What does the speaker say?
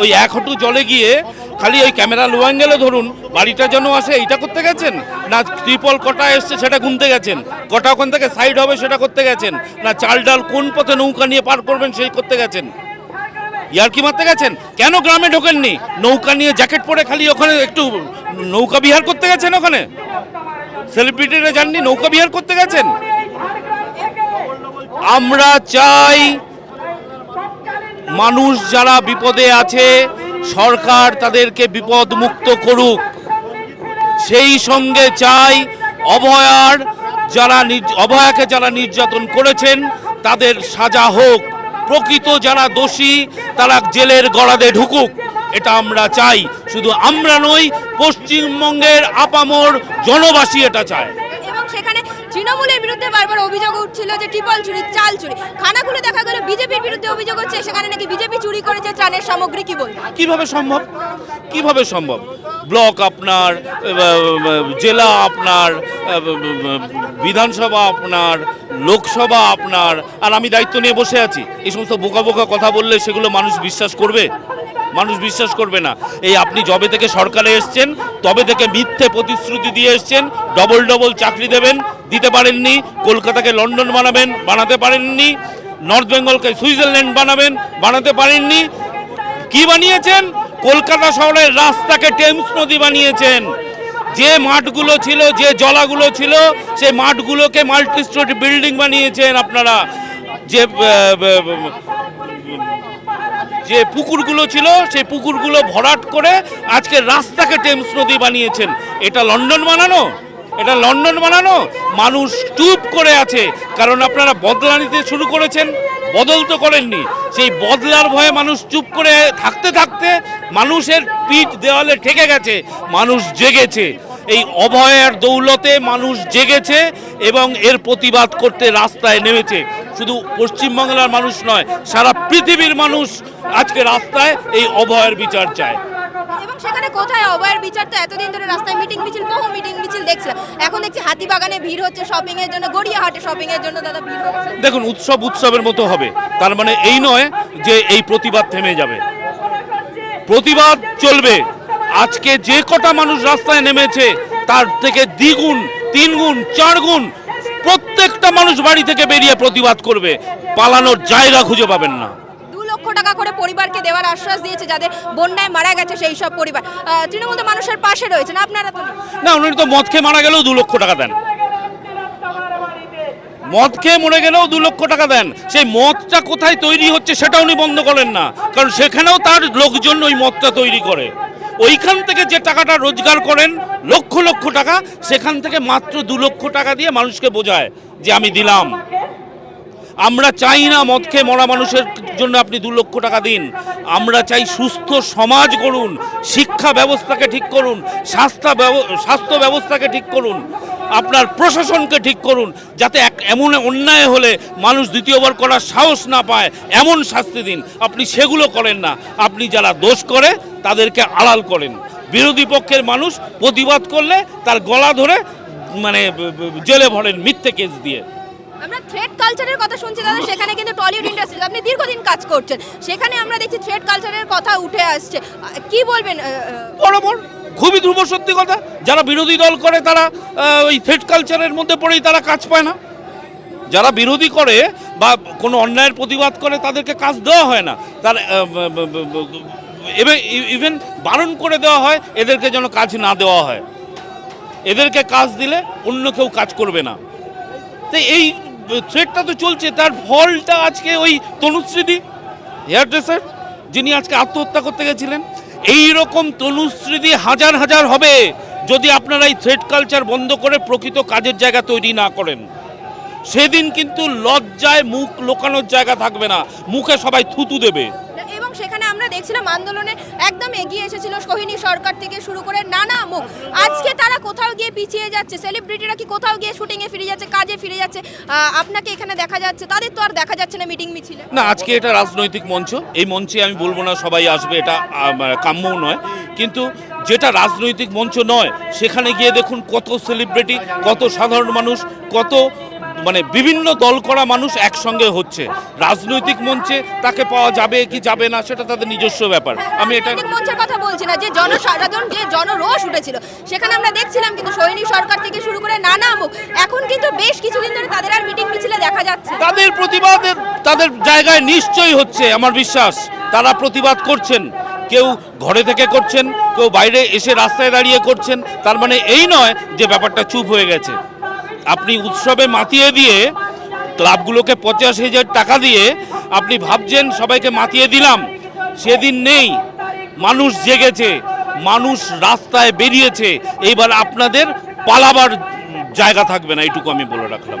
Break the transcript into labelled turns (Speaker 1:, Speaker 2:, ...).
Speaker 1: ওই এক হাঁটু জলে গিয়ে খালি ওই ক্যামেরা লো অ্যাঙ্গেলে ধরুন, বাড়িটা যেন আসে, এইটা করতে গেছেন? না ত্রিপল কটা এসছে সেটা গুনতে গেছেন? কটা ওখান থেকে সাইড হবে সেটা করতে গেছেন? না চাল ডাল কোন পথে নৌকা নিয়ে পার করবেন সেই করতে গেছেন? ইয়ার কি মারতে গেছেন? কেন গ্রামে ঢোকেননি? নৌকা নিয়ে জ্যাকেট পরে খালি ওখানে একটু নৌকা বিহার করতে গেছেন ওখানে? সেলিব্রিটিরা যাননি নৌকা বিহার করতে গেছেন? আমরা চাই মানুষ যারা বিপদে আছে, সরকার তাদেরকে বিপদ মুক্ত করুক। সেই সঙ্গে চাই অভয়ার যারা অভয়াকে যারা নির্যাতন করেছেন, তাদের সাজা হোক। প্রকৃত যারা দোষী, তারা জেলের গড়াদে ঢুকুক। এটা আমরা চাই। শুধু আমরা নই, পশ্চিমবঙ্গের আপামর জনবাসী এটা চায়।
Speaker 2: বিরুদ্ধে বারবার অভিযোগ উঠছিল যে ট্রিপল চুরি, চাল চুরি। খানাগুলো দেখা গেল বিজেপির বিরুদ্ধে অভিযোগ হচ্ছে, সেখানে নাকি বিজেপি চুরি করেছে ত্রাণের সামগ্রী কি বলবেন
Speaker 1: কীভাবে সম্ভব? কীভাবে সম্ভব? ব্লক আপনার জেলা আপনার বিধানসভা আপনার, লোকসভা আপনার, আর আমি দায়িত্ব নিয়ে বসে আছি। এই সমস্ত বোকা বোকা কথা বললে সেগুলো মানুষ বিশ্বাস করবে? মানুষ বিশ্বাস করবে না। এই আপনি জবে থেকে সরকারে এসছেন, তবে থেকে মিথ্যে প্রতিশ্রুতি দিয়ে এসছেন ডবল ডবল চাকরি দেবেন, দিতে পারেননি, কলকাতাকে লন্ডন বানাবেন, বানাতে পারেননি নর্থ বেঙ্গলকে সুইজারল্যান্ড বানাবেন, বানাতে পারেননি। কি বানিয়েছেন? কলকাতা শহরের রাস্তাকে টেমস নদী বানিয়েছেন। যে মাঠগুলো ছিল, যে জলাগুলো ছিল, সেই মাঠগুলোকে মাল্টি স্টোরি বিল্ডিং বানিয়েছেন আপনারা। যে যে পুকুরগুলো ছিল, সেই পুকুরগুলো ভরাট করে আজকে রাস্তাকে টেমস নদী বানিয়েছেন। এটা লন্ডন বানানো? এটা লন্ডন বানানো? মানুষ চুপ করে আছে। কারণ আপনারা বদলা নিতে শুরু করেছেন, বদল তো করেননি। সেই বদলার ভয়ে মানুষ চুপ করে থাকতে থাকতে মানুষের পিঠ দেওয়ালে ঠেকে গেছে, মানুষ জেগেছে। এই অভয়ের দৌলতে মানুষ জেগেছে এবং এর প্রতিবাদ করতে রাস্তায় নেমেছে। শুধু পশ্চিমবাংলার মানুষ নয় সারা পৃথিবীর মানুষ আজকে রাস্তায় এই অভয়ের বিচার চায়।
Speaker 2: এবং সেখানে কোথায় অভয়ের বিচার? তো এতদিন ধরে রাস্তায় মিটিং মিছিল বহু মিটিং মিছিল দেখছিলাম। এখন দেখছি হাতিবাগানে ভিড় হচ্ছে শপিং এর জন্য গড়িয়াহাটে শপিং এর জন্য দাদা ভিড় হচ্ছে।
Speaker 1: দেখুন উৎসব উৎসবের মতো হবে। তার মানে এই নয় যে এই প্রতিবাদ থেমে যাবে। প্রতিবাদ চলবে। আজকে যে কটা মানুষ রাস্তায় নেমেছে তার থেকে দ্বিগুণ তিন গুণ চার গুণ প্রত্যেকটা মানুষ বাড়ি থেকে বেরিয়ে প্রতিবাদ করবে। পালানোর জায়গা খুঁজে পাবেন না।
Speaker 2: লক্ষ টাকা করে পরিবারকে দেওয়ার আশ্বাস দিয়েছে যাদের বন্যায় মারা গেছে সেই সব পরিবার। তৃণমূল তো মানুষের পাশে রয়েছেন আপনারা তো?
Speaker 1: না উনি তো মদ খেয়ে মারা গেলেও দু লক্ষ টাকা দেন। মদ খেয়ে মরে গেলেও দু লক্ষ টাকা দেন। সেই মদটা কোথায় তৈরি হচ্ছে সেটা উনি বন্ধ করেন না। কারণ সেখানেও তার লোকজন ওই মদটা তৈরি করে। ওইখান থেকে যে টাকাটা রোজগার করেন, লক্ষ লক্ষ টাকা, সেখান থেকে মাত্র দু লক্ষ টাকা দিয়ে মানুষকে বোঝায় যে আমি দিলাম। আমরা চাই না মদ খেয়ে মরা মানুষের জন্য আপনি দু লক্ষ টাকা দিন। আমরা চাই সুস্থ সমাজ করুন শিক্ষা ব্যবস্থাকে ঠিক করুন, স্বাস্থ্য স্বাস্থ্য ব্যবস্থাকে ঠিক করুন। আপনার প্রশাসনকে ঠিক করুন যাতে এক এমন অন্যায় হলে মানুষ দ্বিতীয়বার করার সাহস না পায় এমন শাস্তি দিন। আপনি সেগুলো করেন না। আপনি যারা দোষ করে তাদেরকে আড়াল করেন। বিরোধী পক্ষের মানুষ প্রতিবাদ করলে তার গলা ধরে মানে জেলে ভরেন মিথ্যে কেস দিয়ে।
Speaker 2: আমরা থ্রেড কালচারের কথা শুনছি দাদা সেখানে কিন্তু টলিউড ইন্ডাস্ট্রি আপনি দীর্ঘদিন কাজ করছেন। সেখানে আমরা দেখছি থ্রেড কালচারের কথা উঠে আসছে। কি বলবেন
Speaker 1: বরাবর খুবই ধ্রুব সত্যি কথা। যারা বিরোধী দল করে, তারা ওই থ্রেড কালচারের মধ্যে পড়েই তারা কাজ পায় না। যারা বিরোধী করে বা কোনো অন্যায়ের প্রতিবাদ করে, তাদেরকে কাজ দেওয়া হয় না। তার ইভেন বারণ করে দেওয়া হয়, এদেরকে যেন কাজ না দেওয়া হয়। এদেরকে কাজ দিলে অন্য কেউ কাজ করবে না। তো এই থ্রেডটা তো চলছে। তার ফলটা আজকে ওই তনুশ্রীদি হেয়ার ড্রেসার যিনি আজকে আত্মহত্যা করতে গেছিলেন। এই রকম তনুশ্রীদি হাজার হাজার হবে যদি আপনারা এই থ্রেড কালচার বন্ধ করে প্রকৃত কাজের জায়গা তৈরি না করেন। সেদিন কিন্তু লজ্জায় মুখ লোকানোর জায়গা থাকবে না। মুখে সবাই থুতু দেবে।
Speaker 2: সেখানে আমরা দেখছিলাম আন্দোলনে একদম এগিয়ে এসেছিল সোহিনী সরকার থেকে শুরু করে নানা মুখ। আজকে তারা কোথাও গিয়ে পিছিয়ে যাচ্ছে সেলিব্রিটিরা কি কোথাও গিয়ে শুটিংয়ে ফিরে যাচ্ছে, কাজে ফিরে যাচ্ছে? আপনাকে এখানে দেখা যাচ্ছে, তাদের তো আর দেখা যাচ্ছে না মিটিং মিছিলে।
Speaker 1: না, আজকে এটা রাজনৈতিক মঞ্চ, এই মঞ্চে আমি বলব না সবাই আসবে, এটা কাম্যও নয়। কিন্তু যেটা রাজনৈতিক মঞ্চ নয়, সেখানে গিয়ে দেখুন কত সেলিব্রিটি কত সাধারণ মানুষ, কত মানে বিভিন্ন দল করা মানুষ একসঙ্গে হচ্ছে। রাজনৈতিক মঞ্চে তাকে পাওয়া যাবে কি যাবে না সেটা তাদের নিজস্ব ব্যাপার। আমি এটা
Speaker 2: মঞ্চের কথা বলছি না যে জনসাধারণ যে জনরোষ উঠেছিল সেখানে আমরা দেখছিলাম কিন্তু সৈনিক সরকার থেকে শুরু করে নানা মুখ। এখন কিন্তু বেশ কিছুদিন ধরে তাদের আর মিটিং মিছিলে দেখা যাচ্ছে।
Speaker 1: তাদের প্রতিবাদের তাদের জায়গায় নিশ্চয়ই হচ্ছে আমার বিশ্বাস। তারা প্রতিবাদ করছেন। কেউ ঘরে থেকে করছেন কেউ বাইরে এসে রাস্তায় দাঁড়িয়ে করছেন। তার মানে এই নয় যে ব্যাপারটা চুপ হয়ে গেছে। আপনি উৎসবে মাতিয়ে দিয়ে ক্লাবগুলোকে পঞ্চাশ হাজার টাকা দিয়ে আপনি ভাবছেন সবাইকে মাতিয়ে দিলাম। সেদিন নেই। মানুষ জেগেছে। মানুষ রাস্তায় বেরিয়েছে। এইবার আপনাদের পালাবার জায়গা থাকবে না। এইটুকু আমি বলে রাখলাম।